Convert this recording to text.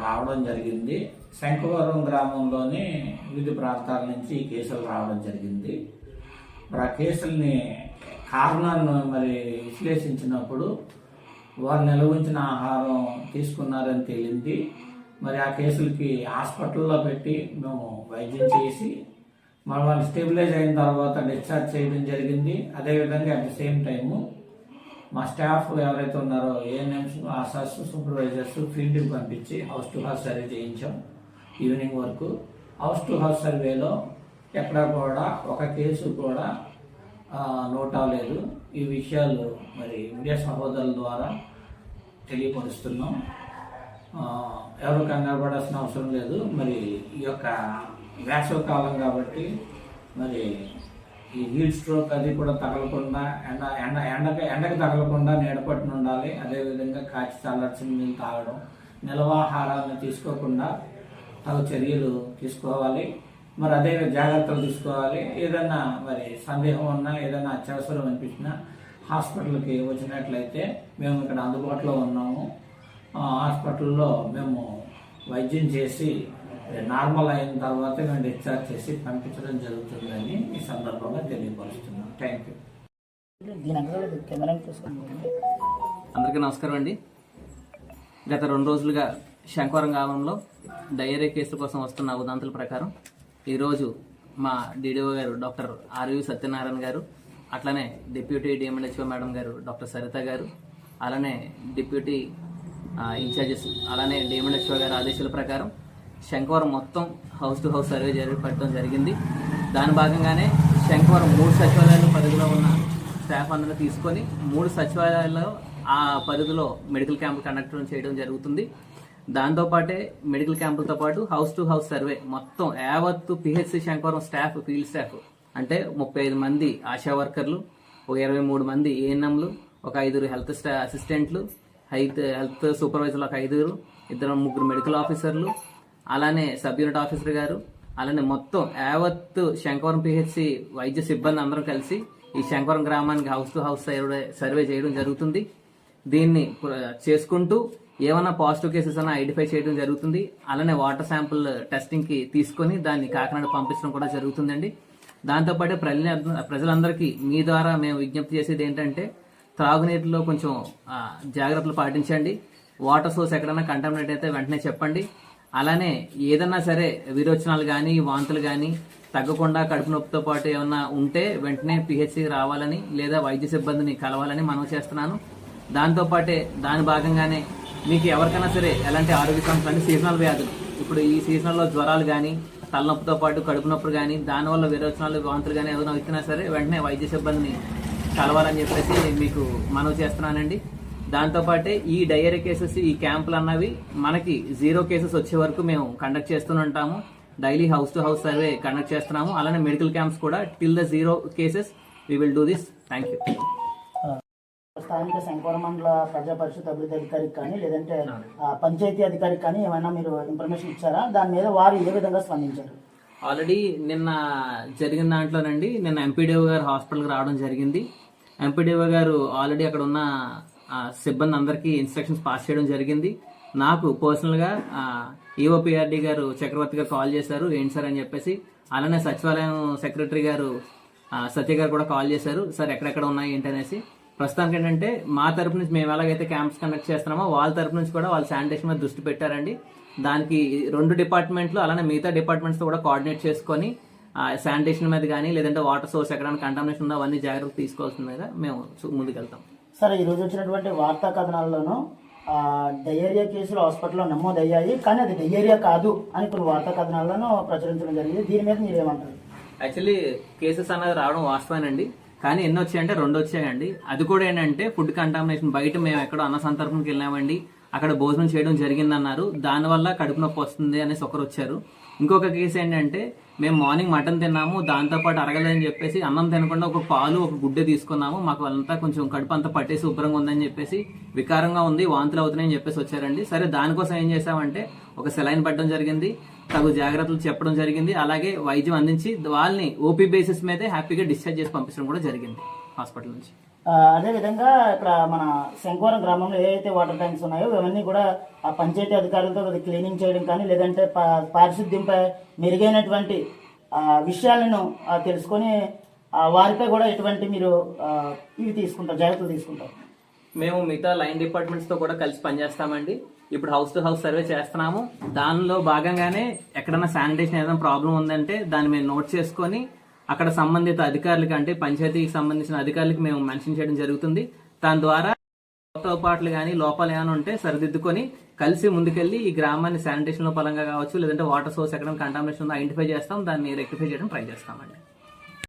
రావడం జరిగింది. శంఖవరం గ్రామంలోని వివిధ ప్రాంతాల నుంచి ఈ కేసులు రావడం జరిగింది. మరి ఆ కేసుల్ని కారణాలను మరి విశ్లేషించినప్పుడు వారు నిలవించిన ఆహారం తీసుకున్నారని తేలింది. మరి ఆ కేసులకి హాస్పిటల్లో పెట్టి మేము వైద్యం చేసి మరి వాళ్ళు స్టెబిలైజ్ అయిన తర్వాత డిశ్చార్జ్ చేయడం జరిగింది. అదేవిధంగా అట్ ద సేమ్ టైము మా స్టాఫ్ ఎవరైతే ఉన్నారో ఏఎన్ఎంస్ ఆసాస్ సూపర్వైజర్స్ ఫీల్డ్కి పంపించి హౌస్ టు హౌస్ సర్వే చేయించాం ఈవినింగ్ వరకు. హౌస్ టు హౌస్ సర్వేలో ఎక్కడ కూడా ఒక కేసు కూడా నోట్ అవ్వలేదు ఈ విషయాలు మరి మీడియా సహోదరుల ద్వారా తెలియపరుస్తున్నాం. ఎవరు కంగారు పడాల్సిన అవసరం లేదు. మరి ఈ యొక్క వేసవ కాలం కాబట్టి మరి ఈ హీట్ స్ట్రోక్ అది కూడా తగలకుండా ఎండ ఎండ ఎండకి ఎండకి తగలకుండా నీడపట్టున ఉండాలి. అదేవిధంగా కాచి చల్లార్చిన నీళ్ళు తాగడం. నిల్వాహారాన్ని తీసుకోకుండా తగు చర్యలు తీసుకోవాలి. మరి అదే జాగ్రత్తలు తీసుకోవాలి. ఏదన్నా మరి సందేహం ఉన్నా ఏదైనా అత్యవసరం అనిపించినా హాస్పిటల్కి వచ్చినట్లయితే మేము ఇక్కడ అందుబాటులో ఉన్నాము. హాస్పిటల్లో మేము వైద్యం చేసి నార్మల్ అయిన తర్వాత మేము డిశ్చార్జ్ చేసి పంపించడం జరుగుతుందని ఈ సందర్భంగా తెలియపరుస్తున్నాం. Thank you. అందరికీ నమస్కారం అండి. గత రెండు రోజులుగా శంకవరం గ్రామంలో డయేరియా కేసుల కోసం వస్తున్న ఉదాంతుల ప్రకారం ఈరోజు మా డీడీఓ గారు డాక్టర్ ఆర్వి సత్యనారాయణ గారు అట్లనే deputy DMHO madam garu doctor Saritha garu అలానే డిప్యూటీ ఇన్ఛార్జెస్ అలానే డిఎంఎల్హెచ్ఓ గారి ఆదేశాల ప్రకారం శంకవరం మొత్తం హౌస్ టు హౌస్ సర్వే జరిపట్టడం జరిగింది. దాని భాగంగానే శంకవరం మూడు సచివాలయాల పరిధిలో ఉన్న స్టాఫ్ అందరూ తీసుకొని మూడు సచివాలయాల్లో ఆ పరిధిలో మెడికల్ క్యాంపులు కండక్ట్ చేయడం జరుగుతుంది. దాంతోపాటే మెడికల్ క్యాంపులతో పాటు హౌస్ టు హౌస్ సర్వే మొత్తం యావత్తు PHC Shankavaram staff field staff అంటే ముప్పై ఐదు మంది ఆశా వర్కర్లు ఒక ఇరవై మూడు మంది ఏఎన్ఎంలు ఒక ఐదుగురు హెల్త్ స్టా అసిస్టెంట్లు హెల్త్ హెల్త్ సూపర్వైజర్లు ఒక ఐదుగురు ఇద్దరు ముగ్గురు మెడికల్ ఆఫీసర్లు అలానే సబ్ యూనిట్ ఆఫీసర్ గారు అలానే మొత్తం యావత్తు శంకవరం పిహెచ్సి వైద్య సిబ్బంది అందరం కలిసి ఈ శంకవరం గ్రామానికి house to house survey survey చేయడం జరుగుతుంది. దీన్ని చేసుకుంటూ ఏమైనా పాజిటివ్ కేసెస్ అన్న ఐడెంటిఫై చేయడం జరుగుతుంది. అలానే వాటర్ శాంపుల్ టెస్టింగ్కి తీసుకొని దాన్ని కాకినాడ పంపించడం కూడా జరుగుతుందండి. దాంతోపాటు ప్రజల ప్రజలందరికీ మీ ద్వారా మేము విజ్ఞప్తి చేసేది ఏంటంటే త్రాగునీటిలో కొంచెం జాగ్రత్తలు పాటించండి. వాటర్ సోర్స్ ఎక్కడైనా కంటామినేట్ అయితే వెంటనే చెప్పండి. అలానే ఏదన్నా సరే విరోచనాలు కానీ వాంతులు కానీ తగ్గకుండా కడుపు నొప్పితో పాటు ఏమన్నా ఉంటే వెంటనే పిహెచ్సి రావాలని లేదా వైద్య సిబ్బందిని కలవాలని మనం చేస్తున్నాను. దాంతోపాటే దాని భాగంగానే మీకు ఎవరికైనా సరే ఎలాంటి ఆరోగ్య సమస్యలు అంటే సీజనల్ వ్యాధులు. ఇప్పుడు ఈ సీజనల్లో జ్వరాలు కానీ తలనొప్పితో పాటు కడుపు నొప్పులు కానీ దానివల్ల విరోచనాలు వాంతులు కానీ ఏదైనా వచ్చినా సరే వెంటనే వైద్య సిబ్బందిని కలవాలని చెప్పేసి మీకు మనవి చేస్తున్నానండి. దాంతోపాటే ఈ డయేరీ కేసెస్ ఈ క్యాంపులు అన్నవి మనకి జీరో కేసెస్ వచ్చే వరకు మేము కండక్ట్ చేస్తూనే ఉంటాము. Daily house to house survey conduct చేస్తున్నాము. అలానే మెడికల్ క్యాంప్స్ కూడా till the zero cases we will do this. Thank you. స్థానిక శంకవరం మండల ప్రజా పరిషత్ అభివృద్ధి అధికారికి కానీ లేదంటే పంచాయతీ అధికారికి కానీ ఏమైనా మీరు ఇన్ఫర్మేషన్ ఇచ్చారా? దాని మీద వారు ఏ విధంగా స్పందించారు? ఆల్రెడీ నిన్న జరిగిన దాంట్లోనండి నిన్న ఎంపీడీఓ గారు హాస్పిటల్కి రావడం జరిగింది. ఎంపీడీఓ గారు ఆల్రెడీ అక్కడ ఉన్న సిబ్బంది అందరికీ ఇన్స్ట్రక్షన్స్ పాస్ చేయడం జరిగింది. నాకు పర్సనల్గా ఈఓపిఆర్డి గారు చక్రవర్తి గారు కాల్ చేశారు. ఏంటి సార్? అని చెప్పేసి అలానే సచివాలయం సెక్రటరీ గారు సత్య గారు కూడా కాల్ చేశారు. సార్ ఎక్కడెక్కడ ఉన్నాయి? ఏంటి? అనేసి. ప్రస్తుతానికి ఏంటంటే మా తరపు నుంచి మేము ఎలాగైతే క్యాంప్స్ కండక్ట్ చేస్తున్నామో వాళ్ళ తరపు నుంచి కూడా వాళ్ళు శానిటేషన్ మీద దృష్టి పెట్టారండి. దానికి రెండు డిపార్ట్మెంట్లు అలానే మిగతా డిపార్ట్మెంట్స్తో కూడా కోఆర్డినేట్ చేసుకొని శానిటేషన్ మీద కానీ లేదంటే వాటర్ సోర్స్ ఎక్కడైనా కంటామినేషన్ ఉందో అవన్నీ జాగ్రత్తలు తీసుకోవాల్సిన మీద మేము ముందుకెళ్తాం. సరే ఈరోజు వచ్చినటువంటి వార్తా కథనాల్లోనూ డయేరియా కేసులు హాస్పిటల్లో నమోదయ్యాయి కానీ అది డయేరియా కాదు అని కొన్ని వార్తా కథనాలను ప్రచురించడం జరిగింది. దీని మీద మీరు ఏమంటారు యాక్చువల్లీ కేసెస్ అనేది రావడం వాస్తవేనండి కానీ ఎన్ని వచ్చాయంటే రెండు వచ్చాయండి. అది కూడా ఏంటంటే ఫుడ్ కంటామినేషన్ బయట మేము ఎక్కడో అన్న సందర్భంకి వెళ్ళామండి. అక్కడ భోజనం చేయడం జరిగిందన్నారు. దానివల్ల కడుపు నొప్పి వస్తుంది అనేసి ఒకరు వచ్చారు. ఇంకొక కేసు ఏంటంటే మేము మార్నింగ్ మటన్ తిన్నాము దాంతోపాటు అరగలేదని చెప్పేసి అన్నం తినకుండా ఒక పాలు ఒక గుడ్డే తీసుకున్నాము. మాకు అంతా కొంచెం కడుపు అంతా పట్టేసి శుభ్రంగా ఉందని చెప్పేసి వికారంగా ఉంది వాంతులు అవుతున్నాయని చెప్పేసి వచ్చారండి. సరే దానికోసం ఏం చేసామంటే ఒక సెలైన్ పట్టడం జరిగింది తగు జాగ్రత్తలు చెప్పడం జరిగింది. అలాగే వైద్యం అందించి వాళ్ళని ఓపీ బేసిస్ మీదే హ్యాపీగా డిశ్చార్జ్ చేసి పంపించడం కూడా జరిగింది హాస్పిటల్ నుంచి. అదేవిధంగా ఇక్కడ మన శంకవరం గ్రామంలో ఏవైతే వాటర్ ట్యాంక్స్ ఉన్నాయో ఇవన్నీ కూడా ఆ పంచాయతీ అధికారులతో అది క్లీనింగ్ చేయడం కానీ లేదంటే పారిశుద్ధ్యంపై మెరుగైనటువంటి విషయాలను తెలుసుకొని వారిపై కూడా ఎటువంటి మీరు ఇవి తీసుకుంటారు జాగ్రత్తలు తీసుకుంటారు. మేము మిగతా లైన్ డిపార్ట్మెంట్స్తో కూడా కలిసి పనిచేస్తామండి. ఇప్పుడు హౌస్ టు హౌస్ సర్వే చేస్తున్నాము. దానిలో భాగంగానే ఎక్కడైనా శానిటేషన్ ఏదైనా ప్రాబ్లం ఉందంటే దాన్ని మేము నోట్ చేసుకొని అక్కడ సంబంధిత అధికారులకి అంటే పంచాయతీకి సంబంధించిన అధికారులకి మేము మెన్షన్ చేయడం జరుగుతుంది. దాని ద్వారా లోపాట్లు కానీ లోపాలు ఏమైనా ఉంటే సరిదిద్దుకొని కలిసి ముందుకెళ్ళి ఈ గ్రామాన్ని శానిటేషన్లో పరంగా కావచ్చు లేదంటే వాటర్ సోర్స్ ఎక్కడ కంటామినేషన్ ఉందో ఐడెంటిఫై చేస్తాం. దాన్ని రెక్టిఫై చేయడం ట్రై చేస్తామండి.